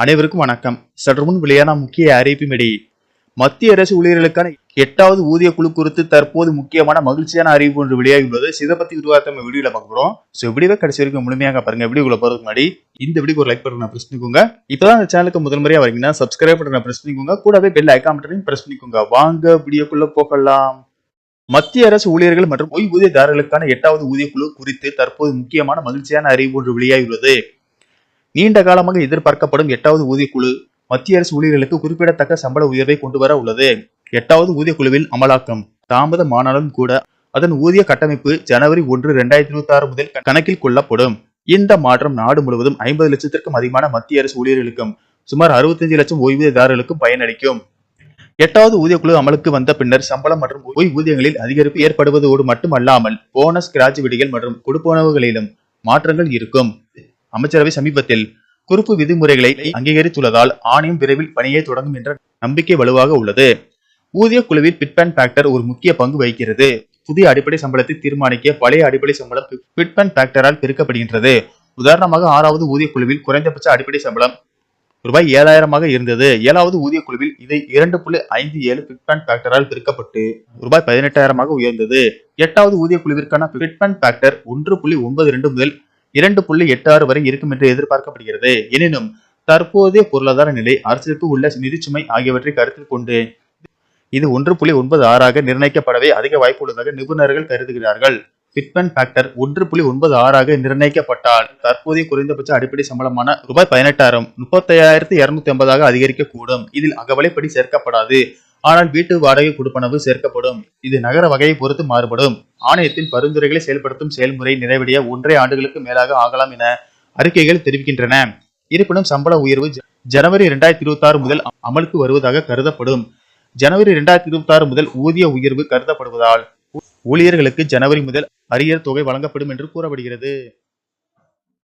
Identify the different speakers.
Speaker 1: அனைவருக்கும் வணக்கம். சற்று முன் வெளியான முக்கிய அறிவிப்பின்படி மத்திய அரசு ஊழியர்களுக்கான எட்டாவது ஊதிய குழு குறித்து தற்போது முக்கியமான மகிழ்ச்சியான அறிவிப்பு ஒன்று வெளியாகியுள்ளது. இதை பத்தி விரிவாக நம்ம வீடியோல பார்க்குறோம் ஸோ வீடியோவை கடைசி வரைக்கும் முழுமையாக பாருங்க. வீடியோக்குள்ள போறதுக்கு முன்னாடி இந்த வீடியோக்கு ஒரு லைக் பட்டனை பிரஸ் பண்ணிக்கோங்க. இப்பதான் இந்த சேனலுக்கு முதல் முறையா வரீங்கன்னா சப்ஸ்கிரைப் பட்டனை பிரஸ் பண்ணிக்கோங்க. கூடவே பெல் ஐக்கான் பட்டனையும் பிரஸ் பண்ணிக்கோங்க. வாங்க வீடியோக்குள்ள போகலாம். மத்திய அரசு ஊழியர்கள் மற்றும் ஓய்வூதியதாரர்களுக்கான எட்டாவது ஊதிய குழு குறித்து தற்போது முக்கியமான மகிழ்ச்சியான அறிவிப்பு ஒன்று வெளியாகியுள்ளது. நீண்ட காலமாக எதிர்பார்க்கப்படும் எட்டாவது ஊதியக்குழு மத்திய அரசு ஊழியர்களுக்கு குறிப்பிடத்தக்க சம்பள உயர்வை கொண்டு வர உள்ளது. எட்டாவது ஊதியக்குழுவில் அமலாக்கம் தாமதமானாலும் கூட அதன் ஊதிய கட்டமைப்பு ஜனவரி ஒன்று இரண்டாயிரத்தி இருபத்தி ஆறு முதல் கணக்கில் கொள்ளப்படும். இந்த மாற்றம் நாடு முழுவதும் ஐம்பது லட்சத்திற்கும் அதிகமான மத்திய அரசு ஊழியர்களுக்கும் சுமார் அறுபத்தஞ்சு லட்சம் ஓய்வூதியதாரர்களுக்கும் பயனளிக்கும். எட்டாவது ஊதியக்குழு அமலுக்கு வந்த பின்னர் சம்பளம் மற்றும் ஓய்வூதியங்களில் அதிகரிப்பு ஏற்படுவதோடு மட்டுமல்லாமல் போனஸ் கிராஜுவிட்டிகள் மற்றும் கொடுப்பனவுகளிலும் மாற்றங்கள் இருக்கும். அமைச்சரவை சமீபத்தில் குறிப்பு விதிமுறைகளை அங்கீகரித்துள்ளதால் ஆணையம் விரைவில் பணியை தொடங்கும் என்ற நம்பிக்கை வலுவாக உள்ளது. ஊதிய குழுவில் பிட்பேன் ஃபேக்டர் ஒரு முக்கிய பங்கு வகிக்கிறது. புதிய அடிப்படை சம்பளத்தை தீர்மானிக்க பழைய அடிப்படை சம்பளம் பிட்பேன் ஃபேக்டரால் பெருக்கப்படுகின்றது. உதாரணமாக ஆறாவது ஊதிய குழுவில் குறைந்தபட்ச அடிப்படை சம்பளம் ரூபாய் ஏழாயிரமாக இருந்தது. ஏழாவது ஊதிய குழுவில் இதை இரண்டு புள்ளி ஐந்து ஏழு பிட்பேன் ஃபேக்டரால் பெருக்கப்பட்டு ரூபாய் பதினெட்டாயிரமாக உயர்ந்தது. எட்டாவது ஊதிய குழுவிற்கான பிட்பேன் ஃபேக்டர் ஒன்று புள்ளி ஒன்பது ரெண்டு முதல் இரண்டு புள்ளி எட்டு ஆறு வரை இருக்கும் என்று எதிர்பார்க்கப்படுகிறது. எனினும் தற்போதைய பொருளாதார நிலை அரசுக்கு உள்ள நிதிச்சுமை ஆகியவற்றை கருத்தில் கொண்டு இது ஒன்று புள்ளி ஒன்பது ஆறாக நிர்ணயிக்கப்படவே அதிக வாய்ப்பு உள்ளதாக நிபுணர்கள் கருதுகிறார்கள். பிட்மன் ஃபேக்டர் ஒன்று புள்ளி ஒன்பது ஆறாக நிர்ணயிக்கப்பட்டால் தற்போதைய குறைந்தபட்ச அடிப்படை சம்பளமான ரூபாய் பதினெட்டாயிரம் முப்பத்தையாயிரத்தி இருநூத்தி ஐம்பதாக அதிகரிக்கக்கூடும். இதில் அகவலைப்படி சேர்க்கப்படாது. ஆனால் வீட்டு வாடகை கொடுப்பனவு சேர்க்கப்படும். இது நகர வகையை பொறுத்து மாறுபடும். ஆணையத்தின் பரிந்துரைகளை செயல்படுத்தும் செயல்முறை நிறைவடைய ஒன்றே ஆண்டுகளுக்கு மேலாக ஆகலாம் என அறிக்கைகள் தெரிவிக்கின்றன. இருப்பினும் சம்பள உயர்வு ஜனவரி இரண்டாயிரத்தி இருபத்தி ஆறு முதல் அமலுக்கு வருவதாக கருதப்படும். ஜனவரி இரண்டாயிரத்தி இருபத்தி ஆறு முதல் ஊதிய உயர்வு கருதப்படுவதால் ஊழியர்களுக்கு ஜனவரி முதல் அரியர் தொகை வழங்கப்படும் என்று கூறப்படுகிறது.